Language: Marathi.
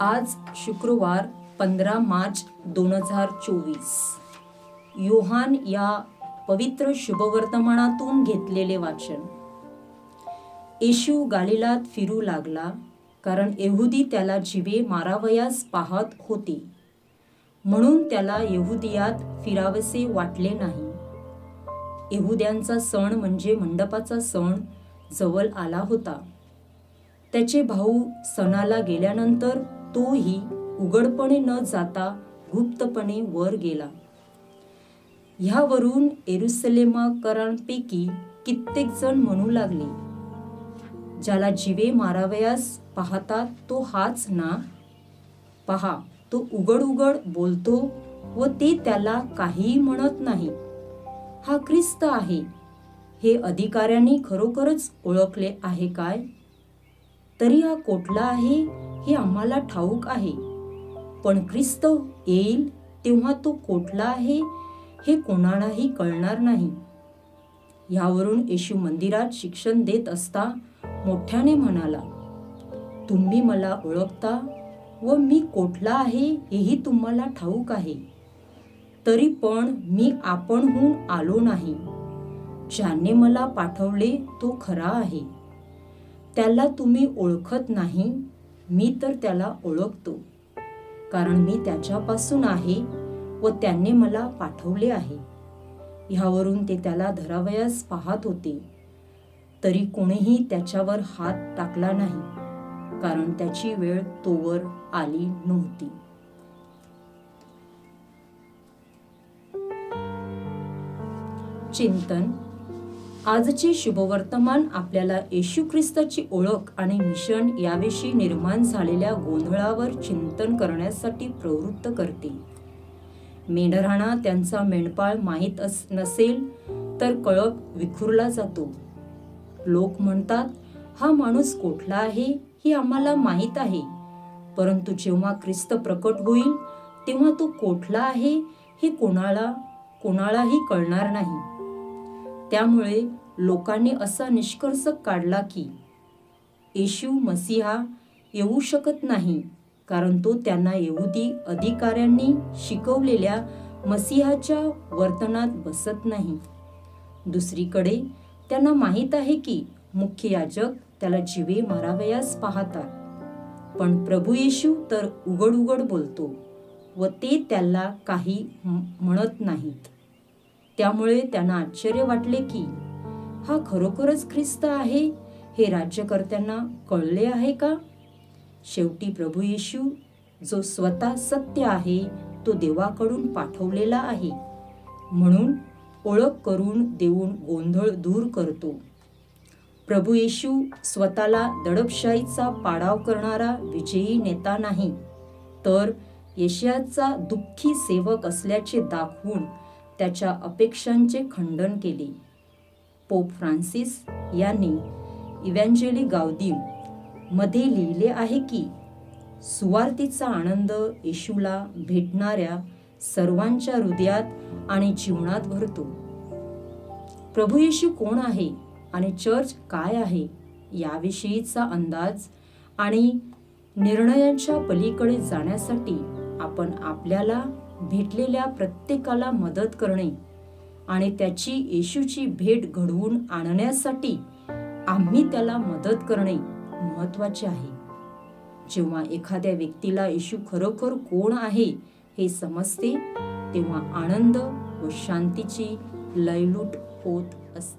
आज शुक्रवार पंधरा मार्च दोन हजार चोवीस. योहान या पवित्र शुभवर्तमानातून घेतलेले वाचन. येशू गालिलात फिरू लागला कारण येहुदी त्याला जिवे मारावयास पाहत होते. म्हणून त्याला येहुदियात फिरावसे वाटले नाही. येहुद्यांचा सण म्हणजे मंडपाचा सण जवळ आला होता. त्याचे भाऊ सणाला गेल्यानंतर तोही उघडपणे न जाता गुप्तपणे वर गेला. ह्यावरून एरुसलेमाकरांपैकी कित्येक जण म्हणू लागले ज्याला जीवे मारावयास पाहतात तो हाच ना? पहा तो उघड उघड बोलतो व ते त्याला काहीही म्हणत नाही. हा ख्रिस्त आहे. हे अधिकाऱ्यांनी खरोखरच ओळखले आहे काय? तरी हा कोठला आहे हे आम्हाला ठाऊक आहे. पण ख्रिस्त येईल तेव्हा तो कोठला आहे हे कोणालाही कळणार नाही. यावरून येशू मंदिरात शिक्षण देत असता मोठ्याने म्हणाला तुम्ही मला ओळखता व मी कोठला आहे हेही तुम्हाला ठाऊक आहे. तरी पण मी आपणहून आलो नाही. ज्याने मला पाठवले तो खरा आहे. त्याला तुम्ही ओळखत नाही मी तर त्याला ओळखतो. कारण मी त्याच्यापासून आहे व त्याने मला पाठवले आहे. ह्यावरून ते त्याला धरावयास पाहत होते. तरी कोणीही त्याच्यावर हात टाकला नाही कारण त्याची वेळ तोवर आली नव्हती. चिंतन आजचे शुभवर्तमान आपल्याला येशू ख्रिस्ताची ओळख आणि मिशन याविषयी निर्माण झालेल्या गोंधळावर चिंतन करण्यासाठी प्रवृत्त करते मेंढराणा त्यांचा मेंढपाळ माहीत अस नसेल तर कळप विखुरला जातो. लोक म्हणतात हा माणूस कोठला आहे हे आम्हाला माहीत आहे. परंतु जेव्हा ख्रिस्त प्रकट होईल तेव्हा तो कोठला आहे हे कोणाला कोणालाही कळणार नाही. त्यामुळे लोकांनी असा निष्कर्ष काढला की येशू मसीहा येऊ शकत नाही कारण तो त्यांना येहुदी अधिकाऱ्यांनी शिकवलेल्या मसीहाच्या वर्तनात बसत नाही. दुसरीकडे त्यांना माहीत आहे की मुख्य याजक त्याला जिवे मारावयास पाहतात. पण प्रभू येशू तर उघड उघड बोलतो व ते त्याला काही म्हणत नाहीत. त्यामुळे त्यांना आश्चर्य वाटले की हा खरोखरच ख्रिस्त आहे? हे राज्यकर्त्यांना कळले आहे का? शेवटी प्रभू येशू जो स्वतः सत्य आहे तो देवाकडून पाठवलेला आहे. म्हणून ओळख करून देऊन गोंधळ दूर करतो. प्रभू येशू स्वतःला दडपशाहीचा पाडाव करणारा विजयी नेता नाही तर यशयाचा दुःखी सेवक असल्याचे दाखवून त्याच्या अपेक्षांचे खंडन केले. पोप फ्रान्सिस यांनी इव्हॅन्जेली गावदीममध्ये लिहिले आहे की सुवार्तीचा आनंद येशूला भेटणाऱ्या सर्वांच्या हृदयात आणि जीवनात भरतो. प्रभू येशू कोण आहे आणि चर्च काय आहे याविषयीचा अंदाज आणि निर्णयांच्या पलीकडे जाण्यासाठी आपण आपल्याला भेटलेल्या प्रत्येकाला मदत करणे आणि त्याची येशूची भेट घडवून आणण्यासाठी आम्ही त्याला मदत करणे महत्त्वाचे आहे. जेव्हा एखाद्या व्यक्तीला येशू खरोखर कोण आहे हे समजते तेव्हा आनंद व शांतीची लयलूट होत असते.